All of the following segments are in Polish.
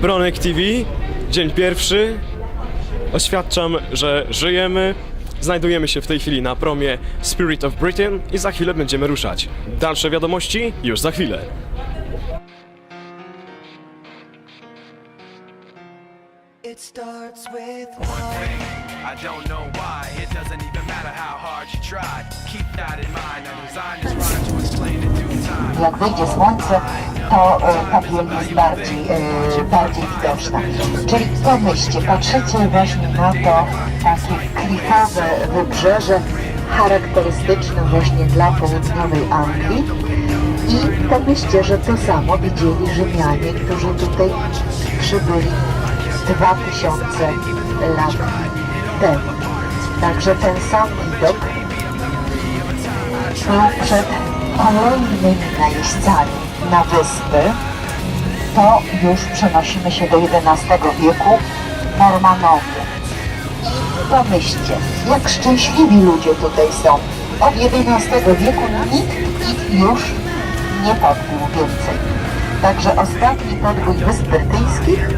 Bronek TV, dzień pierwszy. Oświadczam, że żyjemy. Znajdujemy się w tej chwili na promie Spirit of Britain i za chwilę będziemy ruszać. Dalsze wiadomości już za chwilę. It starts with I don't know why, it doesn't even matter how hard you try. Keep that in mind, I designed this rhyme to explain in due time. jak wyjdzie słońce, to e, ta biel jest bardziej, e, bardziej widoczna. Czyli pomyślcie, patrzycie właśnie na to takie klifowe wybrzeże charakterystyczne właśnie dla południowej Anglii i pomyślcie, że to samo widzieli Rzymianie, którzy tutaj przybyli 2000 lat temu. Także ten sam widok był przed kolejnymi najeźdźcami na wyspy, to już przenosimy się do XI wieku Normanowie. I pomyślcie, jak szczęśliwi ludzie tutaj są. Od XI wieku nikt ich już nie podbił więcej. Także ostatni podbój Wysp Brytyjskich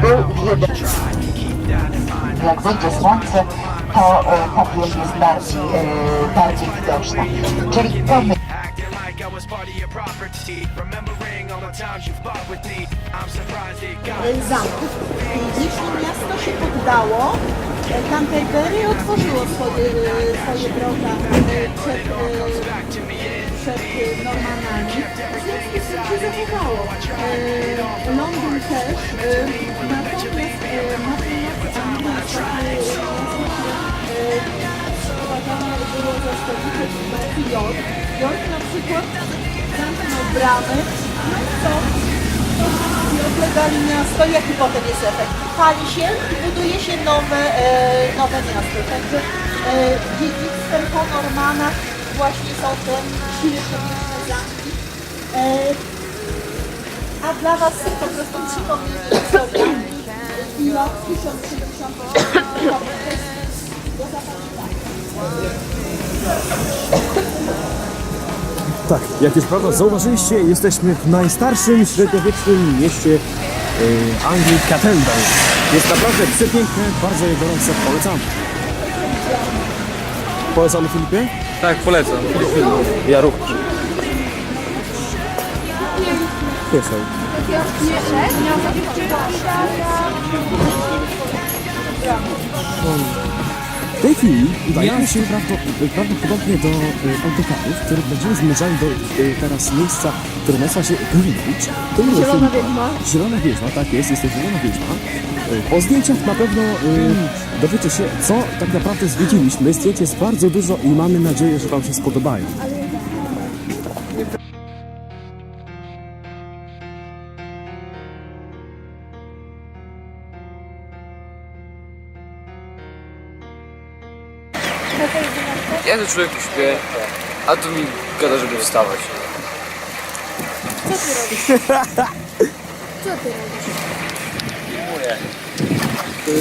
był jeden jak wyjdzie słońce, to e, biel jest bardziej, e, bardziej widoczna. Czyli it got zamków. Miasto się poddało, Canterbury otworzyło swoje, swoje wrota e, przed, e, przed Normanami. W związku z tym się zachowało. Londyn też, bramy, no i miasto. Jaki potem jest efekt? Pali się i buduje się nowe, e, nowe miasto. Także e, dziedzictwem po Normanach właśnie są te średniowieczne zamki. E, a dla Was po prostu i rok 1070 do zapamiętania. Tak, jak już prawda zauważyliście, jesteśmy w najstarszym średniowiecznym mieście e, Anglii, Catendale. Jest naprawdę przepiękne, bardzo je gorąco polecamy. Polecamy Filipie? Tak, polecam. Ja również. Piesał. W tej chwili udajemy się prawdo- prawdopodobnie do e, autokarów, których będziemy zmierzali do e, teraz miejsca, które nazywa się Greenwich. To jest Zielona Wiedźma. Zielona Wiedźma, tak jest, jest to Zielona Wiedźma. E, Po zdjęciach na pewno dowiecie się, co tak naprawdę zwiedziliśmy. Zdjęć jest bardzo dużo i mamy nadzieję, że Wam się spodobają. Ja tu człowieku śpię, a tu mi gada, żeby wstawać.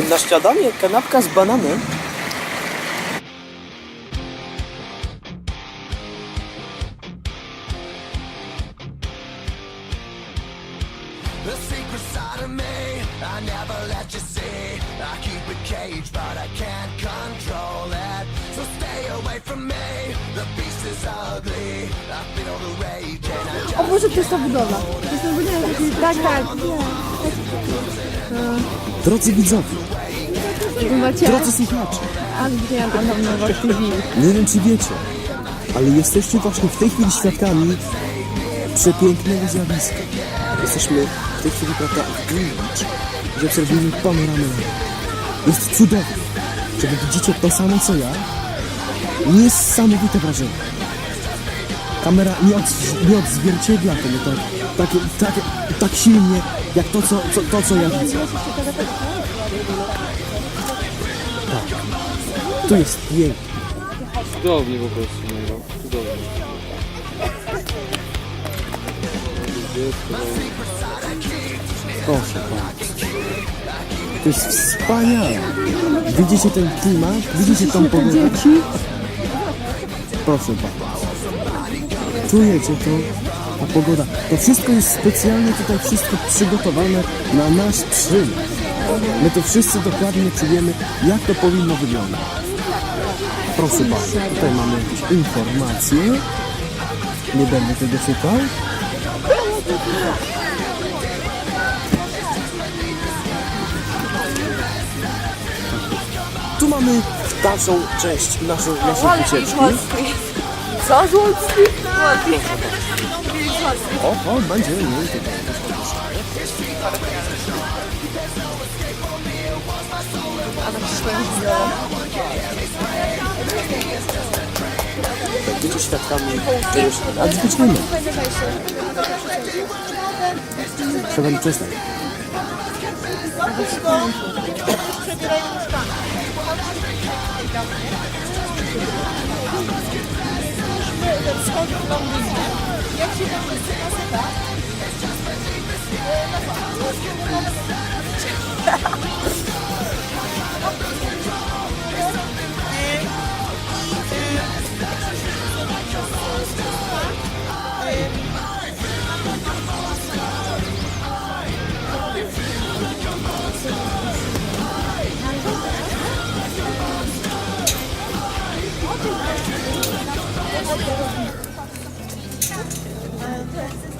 Na śniadanie kanapka z bananem. The secret side of me, I never let you see. I keep it caged, but I can't control it. So stay away from me. The beast is ugly. I feel the rage and I just O Boże, to jest ta budowa. To jest ta budowa. Tak, tak. Drodzy widzowie, Macie drodzy słuchacze, Andrzej Antonowa TV. nie wiem czy wiecie, ale jesteście właśnie w tej chwili świadkami przepięknego zjawiska. Jesteśmy w tej chwili, prawda, w Greenwich, gdzie obserwujemy panoramę. Jest cudownie. Czy wy widzicie to samo co ja? Niesamowite wrażenie. Kamera nie, od, nie odzwierciedla tego tak, tak, tak, tak silnie, jak to co, co, to, co ja widzę. Tak. Tu jest pięknie. Cudownie po prostu, no. Cudownie. Proszę bardzo. To jest wspaniałe. Widzicie ten klimat? Widzicie tą pogodę? Proszę bardzo. Czujecie to? ta pogoda. To wszystko jest specjalnie tutaj wszystko przygotowane na nasz przylot. My to wszyscy dokładnie czujemy, jak to powinno wyglądać. Proszę bardzo, tutaj mamy jakieś informacje. Nie będę tego szukał. Tu mamy dalszą część naszej, naszej wycieczki. Co? Złotki? Złotki. O, o, będzie mniej tutaj. Będziecie świadkami czegoś nadzwyczajnego. Trzeba mi przestać. we wschodzie w Londynie. Jak się to wszyscy nazywa? Zaczyna Thank you.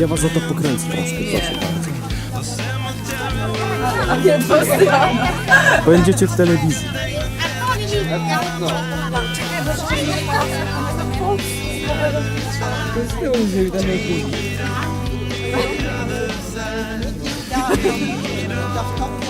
Ja was za to pokręcę troszkę, proszę bardzo. Będziecie w telewizji.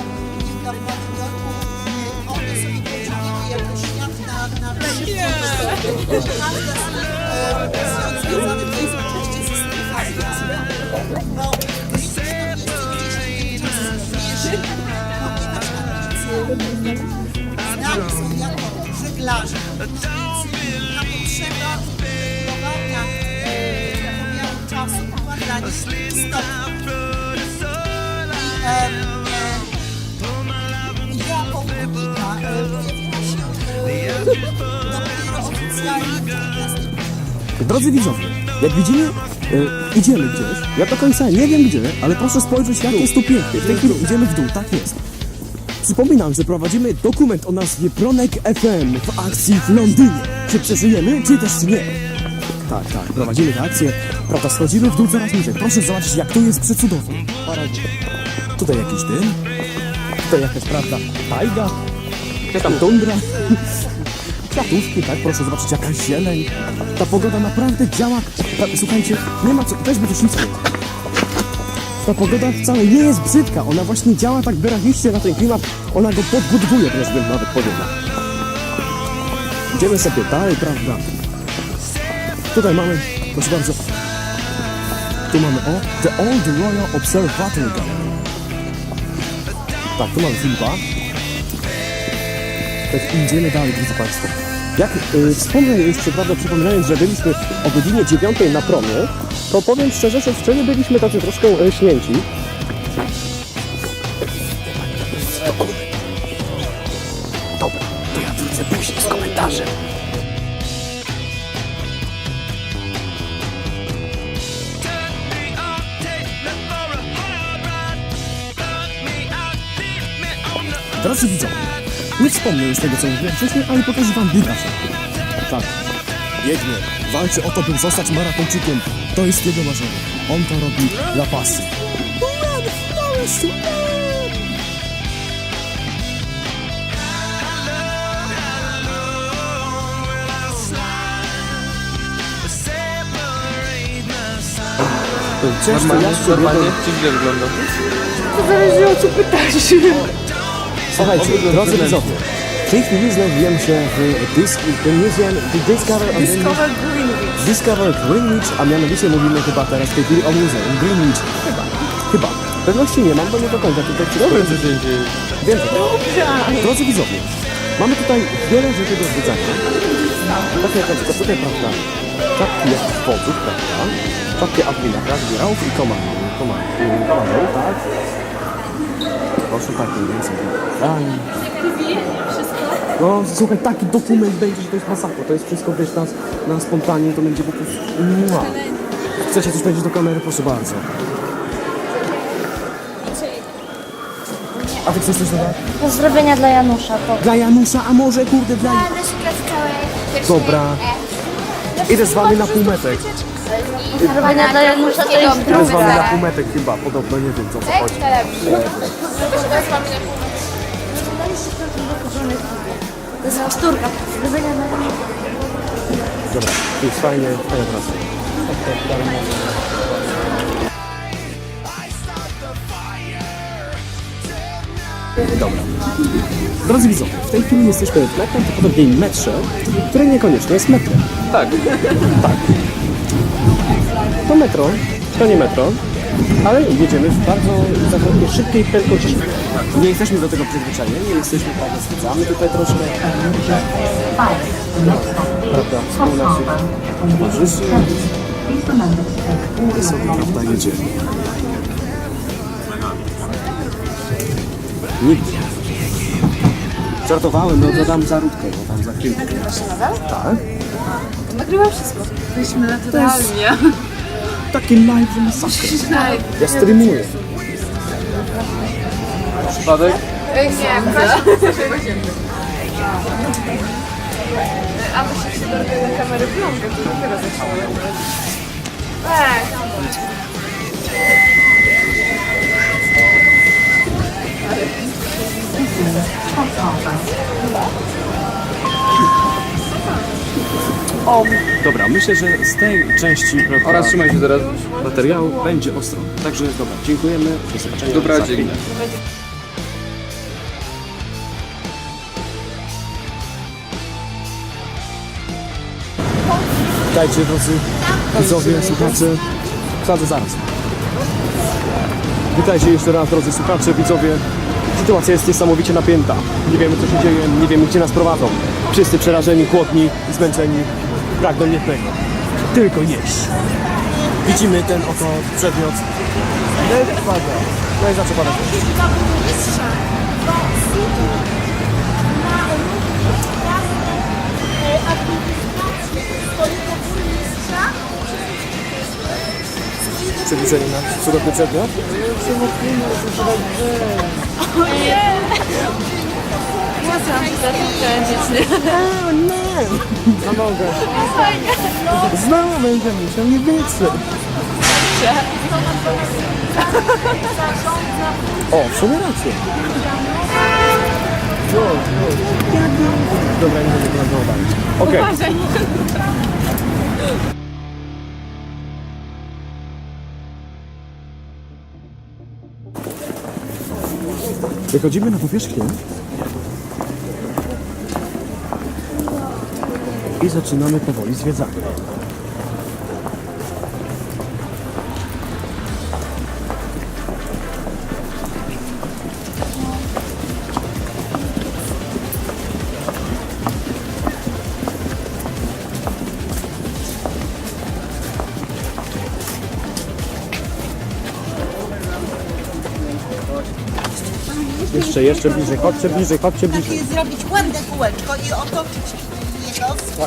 Znani są jako żeglarze. Na potrzeba budowania e, czasu układanie stopni. Drodzy widzowie, jak widzimy, e, idziemy gdzieś. Ja do końca nie wiem gdzie, ale proszę spojrzeć, jak jest tu pięknie. W tej chwili idziemy w dół, tak jest. Przypominam, że prowadzimy dokument o nazwie Pronek FM w akcji w Londynie. Czy przeżyjemy, czy też nie? Tak, tak, prowadzimy tę akcję. Prawda, schodzimy w dół coraz niżej. Proszę zobaczyć, jak to jest przecudownie. Tutaj jakiś dym. Tutaj jakaś, prawda, tajga. Tam tundra. Kwiatuszki, tak? Proszę zobaczyć, jaka zieleń. Ta pogoda naprawdę działa. Ta, słuchajcie, nie ma co, też będziesz nic. Ta pogoda wcale nie jest brzydka, ona właśnie działa tak wyraziście na ten klimat, ona go podbudowuje, wręcz bym nawet powiedział. Idziemy sobie dalej, prawda? Tutaj mamy, proszę bardzo, tu mamy o, The Old Royal Observatory Gallery. Tak, tu mamy Filipa. Tak, idziemy dalej, drodzy Państwo. Jak y, wspomnę jeszcze, prawda, przypominając, że byliśmy o godzinie 9 na promie, to powiem szczerze, że wczoraj byliśmy tacy troszkę y, śmięci. Dobra, to ja wrócę później z komentarzem. Drodzy widzowie, nie wspomnę już tego, co mówiłem wcześniej, ale pokażę wam biegacza. Tak, biegnie, walczy o to, by zostać maratończykiem. To jest jego marzenie. On to robi dla pasji. Normalnie, z normalnie czy źle wyglądam? To zależy o co pytasz. Słuchajcie, drodzy widzowie, w tej chwili znajdujemy się w Dis w Museum w Discover, Discover Greenwich. Discover Greenwich, a mianowicie mówimy chyba teraz w tej chwili o muzeum Greenwich. Chyba. Chyba. Pewności nie mam, bo nie do końca tutaj Dobrze, co się dzieje. Wiem, że to. Drodzy widzowie, mamy tutaj wiele rzeczy do zwiedzania. Takie jak na przykład tutaj, prawda, czapki jakichś wodzów, prawda, czapki admirała, admirałów i komandów, komandów, komandów, tak? Proszę takie, więc tak. No słuchaj, taki dokument będzie, że to jest masakra, to jest wszystko, wiesz, na, na spontanie, to będzie po prostu... Mua. Chcecie coś powiedzieć do kamery? Proszę bardzo. A ty chcesz coś dodać? Pozdrowienia dla Janusza. To Dla Janusza, a może kurde dla... Dobra. Idę z wami na półmetek. pozdrowienia dla Janusza to jest Idę z wami na półmetek chyba, podobno, nie wiem co co chodzi. To jest powtórka. Dobra, jest fajnie, fajna praca. Dobra. Drodzy widzowie, w tej chwili jesteśmy w najprawdopodobniej metrze, które niekoniecznie jest metrem. Tak. To metro, to nie metro, ale jedziemy w bardzo zapewne szybkiej prędkości. Nie jesteśmy do tego przyzwyczajeni, nie jesteśmy prawda, zwiedzamy tutaj troszkę. Prawda, współ naszych towarzyszy. I sobie, prawda, jedziemy. Nigdzie. Żartowałem, no dodam zaróbkę, bo tam za chwilkę. Tak? Nagrywa wszystko. Byliśmy naturalnie. Taki live masakra. Ja streamuję. Przypadek? Nie, proszę. A my się do na kamery vloga, to dopiero zaczynamy. Tak. Dobra, myślę, że z tej części prawda, Oraz trzymaj się teraz. materiału będzie ostro. Także dobra, dziękujemy. Do zobaczenia. Dobra, za dzięki. chwilę. Witajcie drodzy widzowie, słuchacze. Wsadzę zaraz. Witajcie jeszcze raz drodzy słuchacze, widzowie. Sytuacja jest niesamowicie napięta. Nie wiemy co się dzieje, nie wiemy gdzie nas prowadzą. Wszyscy przerażeni, głodni, zmęczeni, pragną jednego. Tylko jeść. Widzimy ten oto przedmiot. No i zaczął padać. Przybliżenie na cudowny przedmiot. O nie! Na nogę. Znowu będzie musiał nie być. O, w sumie rację. No, no. Dobra, nie będę planować. Okej. Wychodzimy na powierzchnię i zaczynamy powoli zwiedzanie. Jeszcze, jeszcze bliżej, chodźcie bliżej, chodźcie bliżej. Zrobić ładne kółeczko i otoczyć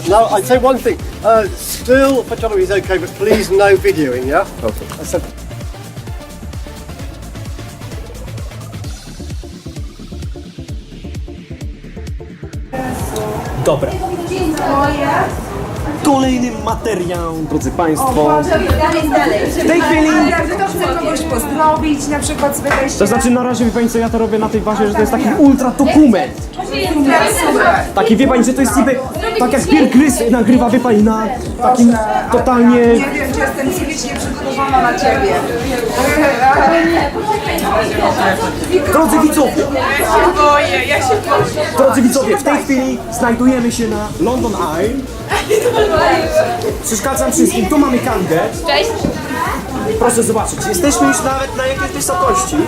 niego. No, I'd say one thing. Uh, still, photography is okay, but please no videoing, yeah? Okay. I said, Dobra. Kolejny materiał, drodzy Państwo. W tej chwili, Chcę kogoś pozdrowić, na przykład się. to znaczy na razie, wie Pani co, ja to robię na tej bazie, że to jest taki ultra dokument. Taki wie pani, że to jest niby tak jak Bill Grys nagrywa, wie pani, na takim totalnie... Nie wiem, czy jestem psychicznie przygotowana na ciebie. Drodzy widzowie, Ja się boję, ja się boję. drodzy widzowie, w tej chwili znajdujemy się na London Eye. Przeszkadzam wszystkim, tu mamy Kandę. Cześć. Proszę zobaczyć, jesteśmy już nawet na jakiejś wysokości.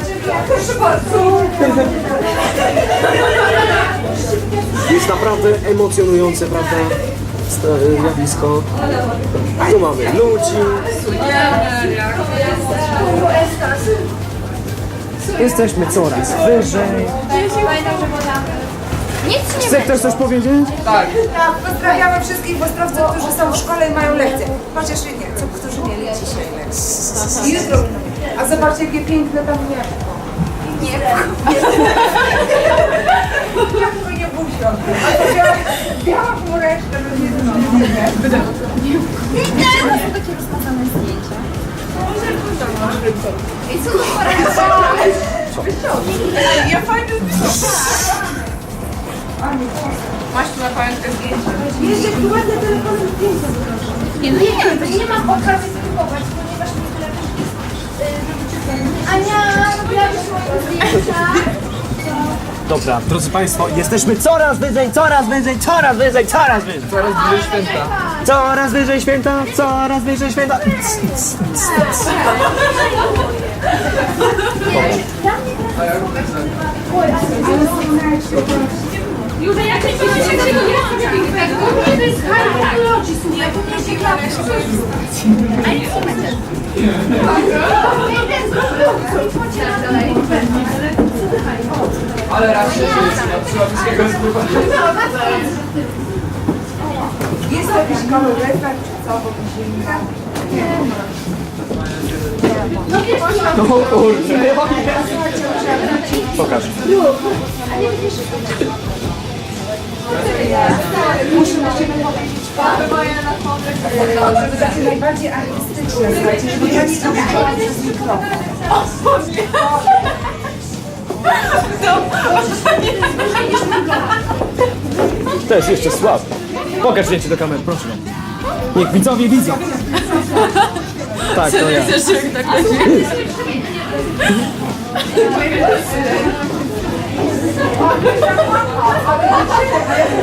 Jest naprawdę emocjonujące, prawda? Zjawisko. Tu mamy ludzi. Jesteśmy coraz wyżej. Chce ktoś coś powiedzieć? Tak, pozdrawiamy wszystkich wostrowców, którzy są w szkole i mają lekcje. Chociaż nie, co, którzy mieli dzisiaj. Jutro. A zobaczcie, jakie piękne tam niebo. Nie. Jabłko nie buzio. A to biała, biała chmureczka, to nie? Ja fajnie Masz tu na pamiątkę zdjęcie? Jeszcze tu ładne telefony zdjęcia Nie, no nie, nie mam okazji spróbować, ponieważ mi tyle Ania, robiłabyś moje zdjęcia. Dobra, drodzy Państwo, jesteśmy coraz wyżej, coraz wyżej, coraz wyżej, coraz wyżej. Coraz bliżej święta. Coraz wyżej święta, coraz wyżej święta. Już jak nie będzie się tego nie To jest high technology, słuchaj, to nie się klapy. A nie słuchajcie. Ale raz się trzeba wszystkiego spróbować. Jakiś kaloryfer, czy co, bo się nie No kurde. Pokaż. Muszę na ciebie powiedzieć żeby takie najbardziej artystyczne, słuchajcie, żeby ja nie dowiedziała przez mikrofon. To jest jeszcze słabe. Pokaż zdjęcie do kamery, proszę. Niech widzowie widzą. Tak, to ja.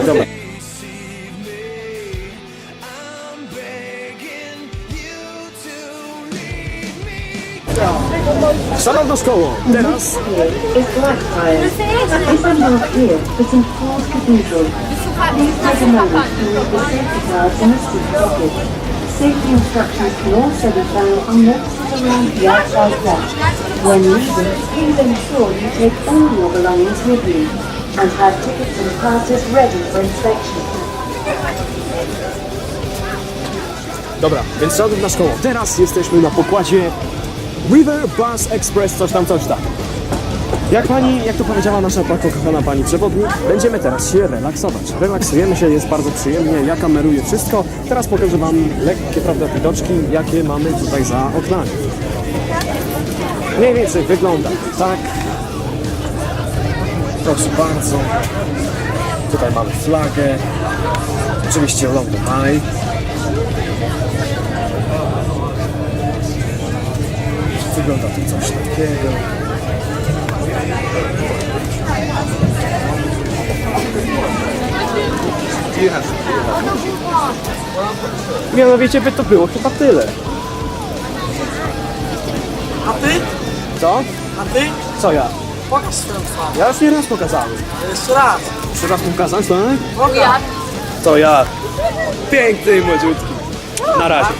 Dobra. Teraz not here, but in Paul's Cathedral. Safety instructions can also be found on notices around the outside desk. When leaving, please ensure you take all your belongings with you and have tickets and passes ready for inspection. Dobra, więc szanowna szkoło, teraz jesteśmy na pokładzie River Bus Express, coś tam, coś tam. Jak pani, jak to powiedziała nasza kochana pani przewodnik, będziemy teraz się relaksować. Relaksujemy się, jest bardzo przyjemnie, ja kameruję wszystko. Teraz pokażę wam lekkie, prawda, widoczki, jakie mamy tutaj za oknami. Mniej więcej wygląda tak. Proszę bardzo. Tutaj mamy flagę. Oczywiście London Eye. Wygląda tu coś takiego. Mianowicie by to było chyba tyle. A ty? Co? A ty? Co ja? Pokaż swoją twarz. Ja już nie raz pokazałem. Jeszcze raz. Jeszcze raz pokazać, tak? Pokaż. To ja. Piękny i młodziutki. Na razie.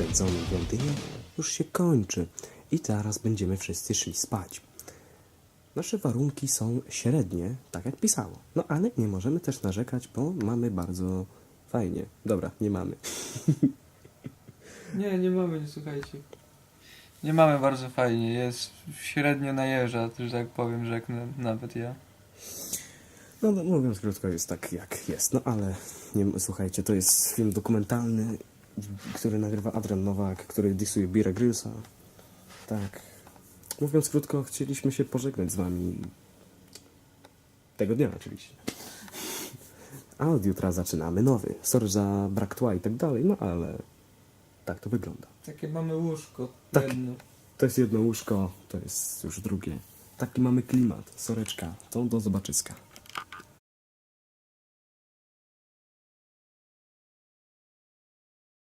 Spędzonym w Londynie już się kończy i teraz będziemy wszyscy szli spać. Nasze warunki są średnie, tak jak pisało. No ale nie możemy też narzekać, bo mamy bardzo fajnie. Dobra, nie mamy. Nie, nie mamy, nie słuchajcie. Nie mamy bardzo fajnie, jest średnio najeżdża, że tak powiem, rzeknę nawet ja. No, no mówiąc krótko, jest tak jak jest. No ale nie, słuchajcie, to jest film dokumentalny, który nagrywa Adrian Nowak, który disuje Bira Grylsa. Tak. Mówiąc krótko, chcieliśmy się pożegnać z wami. Tego dnia oczywiście. A od jutra zaczynamy nowy. Sorry za brak tła i tak dalej, no ale tak to wygląda. Takie mamy łóżko, Tak. jedno. To jest jedno łóżko, to jest już drugie. Taki mamy klimat. Soreczka, to do zobaczyska.